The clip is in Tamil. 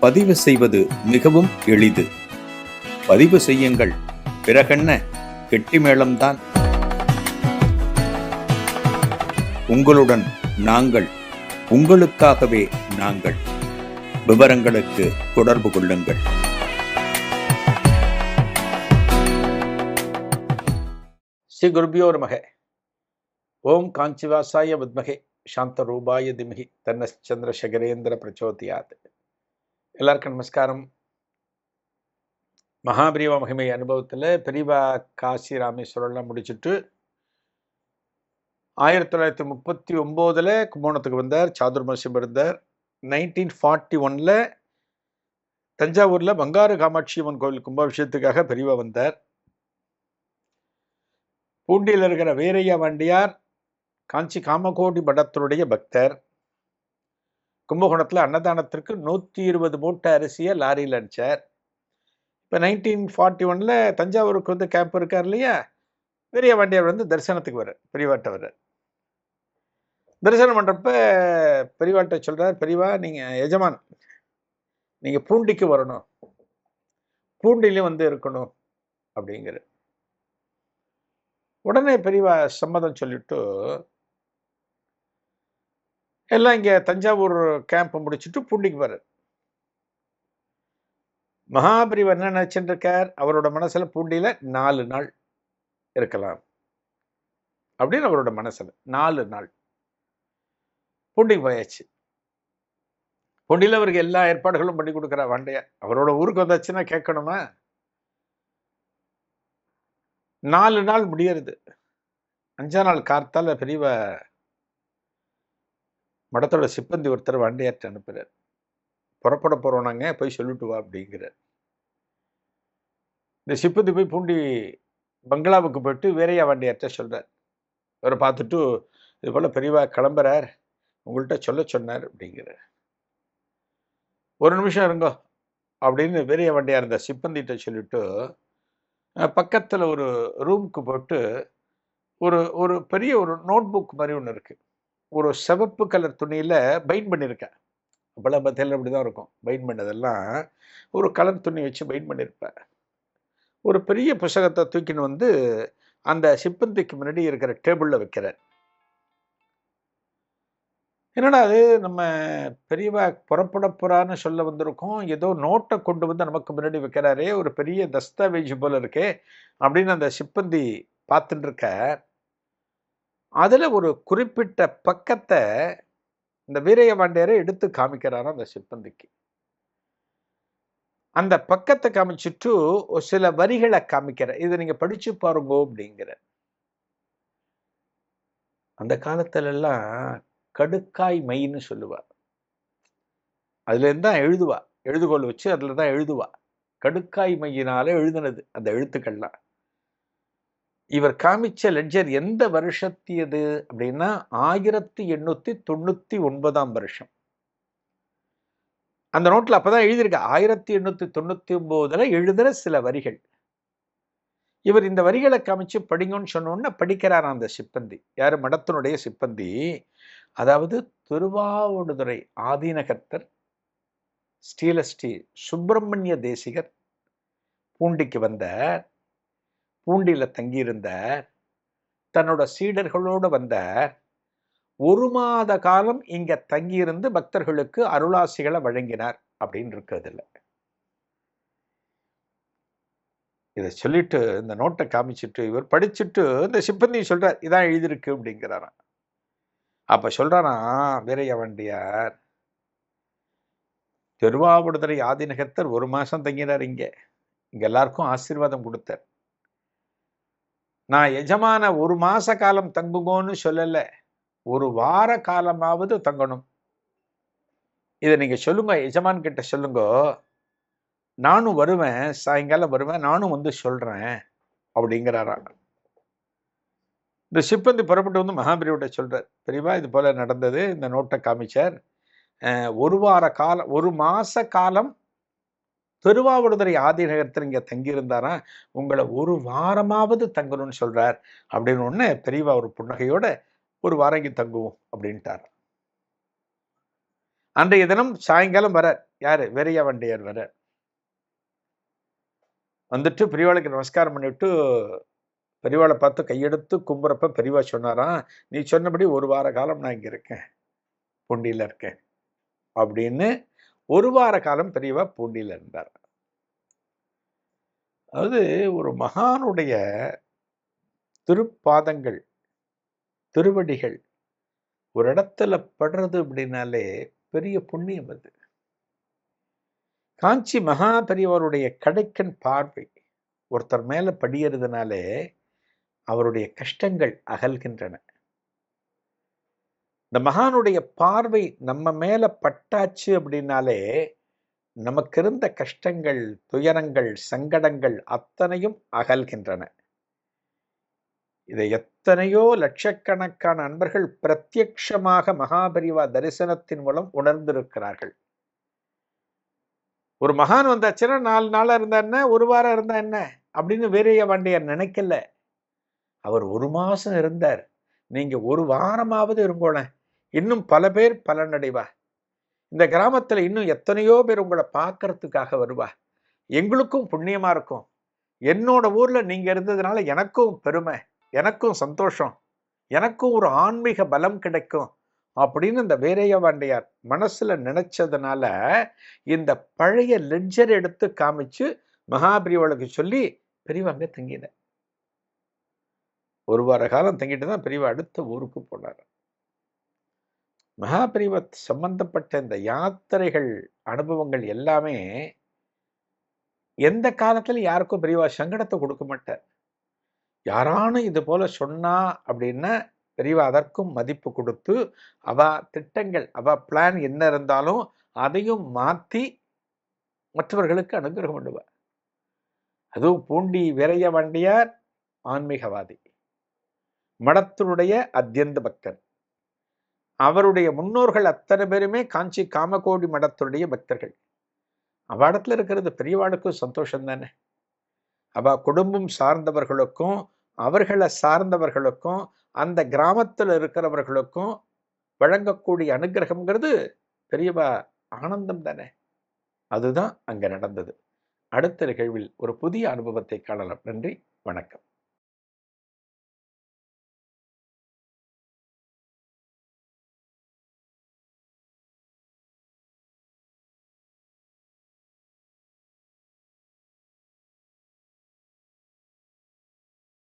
பதிவு செய்வது மிகவும் எளிது. பதிவு செய்யுங்கள். பிறகென்ன? கெட்டிமேளம்தான் உங்களுடன் நாங்கள் உங்களுக்காகவே நாங்கள். விவரங்களுக்கு தொடர்பு கொள்ளுங்கள். ஸ்ரீ குருபியோ நமக. ஓம் காஞ்சிவாசாய வித்மகே. சாந்த ரூபாய திமகி. தன்னச்சந்திர சகரேந்திர பிரச்சோதியாத். எல்லாருக்கும் நமஸ்காரம். மகாபிரிவ மகிமை அனுபவத்தில் பெரியவா காசி ராமேஸ்வரம்லாம் முடிச்சுட்டு ஆயிரத்தி தொள்ளாயிரத்தி முப்பத்தி ஒம்போதில் கும்போணத்துக்கு வந்தார் சாதுர்மசியம் இருந்தார். நைன்டீன் ஃபார்ட்டி ஒனில் தஞ்சாவூரில் பங்காரு காமாட்சி அம்மன் கோவில் கும்பாபிஷேகத்துக்காக பெரியவா வந்தார். பூண்டியில் இருக்கிற வீரையா வாண்டியார் காஞ்சி காமகோடி மடத்தினுடைய பக்தர். கும்பகோணத்தில் அன்னதானத்திற்கு நூற்றி இருபது மூட்டை அரிசியை லாரியில் அடித்தார் இப்போ நைன்டீன் ஃபார்ட்டி ஒனில் தஞ்சாவூருக்கு வந்து கேம்ப் இருக்கார் இல்லையா? பெரிய வண்டியார் வந்து தரிசனத்துக்கு வர பெரியவாட்ட வர தரிசனம் பண்ணுறப்ப பெரியவாட்ட சொல்கிறார் பெரியவா நீங்கள் எஜமான் நீங்கள் பூண்டிக்கு வரணும். பூண்டிலையும் வந்து இருக்கணும். அப்படிங்கிற உடனே பெரியவா சம்மதம் சொல்லிட்டு எல்லாம் இங்கே தஞ்சாவூர் கேம்ப் முடிச்சுட்டு பூண்டிக்கு வர மகாபிரிவர் என்ன நினைச்சுட்டு அவரோட மனசுல பூண்டியில் நாலு நாள் இருக்கலாம். அப்படின்னு அவரோட மனசுல நாலு நாள். பூண்டிக்கு போயாச்சு. பூண்டியில் அவருக்கு எல்லா ஏற்பாடுகளும் பண்ணி கொடுக்குறா வண்டைய. அவரோட ஊருக்கு வந்தாச்சுன்னா கேட்கணுமா? நாலு நாள் முடியறது. அஞ்சா நாள் கார்த்தால பெரியவ மடத்தோட சிப்பந்தி ஒருத்தர் வண்டியாற்ற அனுப்புகிறார் புறப்பட போகிறோனாங்க நாங்க போய் சொல்லிட்டு வா அப்படிங்கிறார். இந்த சிப்பந்தி போய் பூண்டி பங்களாவுக்கு போயிட்டு வேறையா வண்டியாற்ற சொல்கிறார் அவரை பார்த்துட்டு இது போல் பெரியவா கிளம்புறார் உங்கள்கிட்ட சொல்ல சொன்னார் அப்படிங்கிறார். ஒரு நிமிஷம் இருங்கோ அப்படின்னு பெரிய வண்டியாக இருந்த சிப்பந்திட்ட சொல்லிவிட்டு பக்கத்தில் ஒரு ரூமுக்கு போட்டு ஒரு ஒரு பெரிய ஒரு நோட் புக் மாதிரி ஒன்று இருக்குது ஒரு சிவப்பு கலர் துணியில் பைண்ட் பண்ணியிருக்கேன். அப்போல்லாம் பத்தியில் அப்படி தான் இருக்கும். பைண்ட் பண்ணதெல்லாம் ஒரு கலர் துணி வச்சு பைண்ட் பண்ணியிருப்பேன். ஒரு பெரிய புஸ்தகத்தை தூக்கின்னு வந்து அந்த சிப்பந்திக்கு முன்னாடி இருக்கிற டேபிளில் வைக்கிறார் என்னடா அது? நம்ம பெரியவா புறப்பட போறான்னு சொல்ல வந்திருக்கோம். ஏதோ நோட்டை கொண்டு வந்து நமக்கு முன்னாடி வைக்கிறாரே. ஒரு பெரிய தஸ்தாவேஜ் போல இருக்கே அப்படின்னு அந்த சிப்பந்தி பார்த்துட்டு இருக்க அதுல ஒரு குறிப்பிட்ட பக்கத்தை இந்த வீரைய பாண்டியரை எடுத்து காமிக்கிறாராம் அந்த சிப்பந்திக்கு அந்த பக்கத்தை காமிச்சிட்டு ஒரு சில வரிகளை காமிக்கிற இதை நீங்க படிச்சு பாருங்க அப்படிங்கிற. அந்த காலத்துல எல்லாம் கடுக்காய் மைன்னு சொல்லுவா. அதுல இருந்து தான் எழுதுவா. எழுதுகோல் வச்சு அதுல தான் எழுதுவா. கடுக்காய் மையினால் எழுதுனது அந்த எழுத்துக்கள்லாம். இவர் காமிச்ச லெட்ஜர் எந்த வருஷத்தியது அப்படின்னா ஆயிரத்தி எண்ணூத்தி தொண்ணூத்தி ஒன்பதாம் வருஷம். அந்த நோட்டில் அப்பதான் எழுதியிருக்க. ஆயிரத்தி எண்ணூத்தி தொண்ணூத்தி ஒன்பதுல எழுதுற சில வரிகள். இவர் இந்த வரிகளை காமிச்சு படிங்கன்னு சொன்னோன்னு படிக்கிறார் அந்த சிப்பந்தி. யார்? மடத்தினுடைய சிப்பந்தி. அதாவது திருவாவடுதுறை ஆதீனகர்த்தர் ஸ்ரீலஸ்ரீ சுப்பிரமணிய தேசிகர் பூண்டிக்கு வந்த பூண்டியில் தங்கியிருந்தார். தன்னோட சீடர்களோடு வந்தார். ஒரு மாத காலம் இங்க தங்கியிருந்து பக்தர்களுக்கு அருளாசிகளை வழங்கினார் அப்படின்னு இருக்கிறதில்ல இதை சொல்லிட்டு இந்த நோட்டை காமிச்சிட்டு இவர் படிச்சுட்டு இந்த சிப்பந்தி சொல்றார் இதான் எழுதியிருக்கு அப்படிங்கிறாராம். அப்ப சொல்றானா வீரைய வண்டியார் திருவாவடுதுறை ஆதிநகர்த்தர் ஒரு மாசம் தங்கினார் இங்க. இங்க எல்லாருக்கும் ஆசீர்வாதம் கொடுத்தார். நான் எஜமான ஒரு மாத காலம் தங்குங்கோன்னு சொல்லலை. ஒரு வார காலமாவது தங்கணும். இதை நீங்கள் சொல்லுங்க எஜமான் கிட்ட சொல்லுங்க. நானும் வருவேன் சாயங்காலம் வருவேன் நானும் வந்து சொல்கிறேன் அப்படிங்கிறாரா இந்த சிப்பந்தி புறப்பட்டு வந்து மகாபிரிவிட்ட சொல்கிறார் பெரியவா இது போல் நடந்தது இந்த நோட்டை காமிச்சார். ஒரு வார காலம் ஒரு மாச காலம் திருவாவடுதுறை ஆதிநகரத்தில் இங்க தங்கியிருந்தாராம் உங்களை ஒரு வாரமாவது தங்கணும்னு சொல்றார். அப்படின்னு ஒன்று பெரியவா ஒரு புன்னகையோட ஒரு வாரம் இங்கே தங்குவோம் அப்படின்ட்டார். அன்றைய தினம் சாயங்காலம் வர யாரு? வெறையா வண்டியார் வர வந்துட்டு பெரியவாளுக்கு நமஸ்காரம் பண்ணிவிட்டு பெரியவாளை பார்த்து கையெடுத்து கும்புறப்ப பெரியவா சொன்னாராம் நீ சொன்னபடி ஒரு வார காலம் நான் இங்க இருக்கேன். பூண்டியில இருக்கேன் அப்படின்னு ஒரு வார காலம் பெரியவா பூண்டியில் இருந்தார். அதாவது ஒரு மகானுடைய திருப்பாதங்கள் திருவடிகள் ஒரு இடத்துல படுறது அப்படின்னாலே பெரிய புண்ணியம் அது. காஞ்சி மகா பெரியவருடைய கடைக்கண் பார்வை ஒருத்தர் மேல படியறதுனாலே அவருடைய கஷ்டங்கள் அகல்கின்றன. இந்த மகானுடைய பார்வை நம்ம மேல பட்டாச்சு அப்படின்னாலே நமக்கு இருந்த கஷ்டங்கள் துயரங்கள் சங்கடங்கள் அத்தனையும் அகல்கின்றன. இதை எத்தனையோ லட்சக்கணக்கான அன்பர்கள் பிரத்யக்ஷமாக மகாபரிவா தரிசனத்தின் மூலம் உணர்ந்திருக்கிறார்கள். ஒரு மகான் வந்தாச்சுன்னா நாலு நாளா இருந்தா என்ன? ஒரு வாரம் இருந்தா என்ன? அப்படின்னு வீரைய வாண்டியார் நினைக்கல. அவர் ஒரு மாசம் இருந்தார். நீங்க ஒரு வாரமாவது இருங்கோளேன் இன்னும் பல பேர் பலனடைவா இந்த கிராமத்தில் இன்னும் எத்தனையோ பேர் உங்களை பார்க்கறதுக்காக வருவா எங்களுக்கும் புண்ணியமா இருக்கும். என்னோட ஊர்ல நீங்க இருந்ததுனால எனக்கும் பெருமை எனக்கும் சந்தோஷம் எனக்கும் ஒரு ஆன்மீக பலம் கிடைக்கும் அப்படின்னு இந்த வீரைய வாண்டியார் மனசுல நினைச்சதுனால இந்த பழைய லெட்ஜர் எடுத்து காமிச்சு மகாபிரிவாளுக்கு சொல்லி பெரியவாங்க தங்கின ஒரு வார காலம் தங்கிட்டு தான் பெரியவா அடுத்த ஊருக்கு போனார். மகாபிரிவ சம்பந்தப்பட்ட இந்த யாத்திரைகள் அனுபவங்கள் எல்லாமே எந்த காலத்துல யாருக்கும் பெரியவா சங்கடத்தை கொடுக்க மாட்டார். யாரானும் இது போல சொன்னா அப்படின்னா பெரியவா அதற்கும் மதிப்பு கொடுத்து அவ திட்டங்கள் அவ பிளான் என்ன இருந்தாலும் அதையும் மாத்தி மற்றவர்களுக்கு அனுகிரகம் பண்ணுவார். அதுவும் பூண்டி வீரைய வண்டியார் ஆன்மீகவாதி. மடத்தினுடைய அத்தியந்த பக்தர். அவருடைய முன்னோர்கள் அத்தனை பேருமே காஞ்சி காமகோடி மடத்துடைய பக்தர்கள். அவ்வாடத்தில் இருக்கிறது பெரியவாளுக்கும் சந்தோஷம் தானே. அவ குடும்பம் சார்ந்தவர்களுக்கும் அவர்களை சார்ந்தவர்களுக்கும் அந்த கிராமத்தில் இருக்கிறவர்களுக்கும் வழங்கக்கூடிய அனுகிரகம்ங்கிறது பெரியவா ஆனந்தம் தானே. அதுதான் அங்க நடந்தது. அடுத்த நிகழ்வில் ஒரு புதிய அனுபவத்தை காணலாம். நன்றி. வணக்கம்.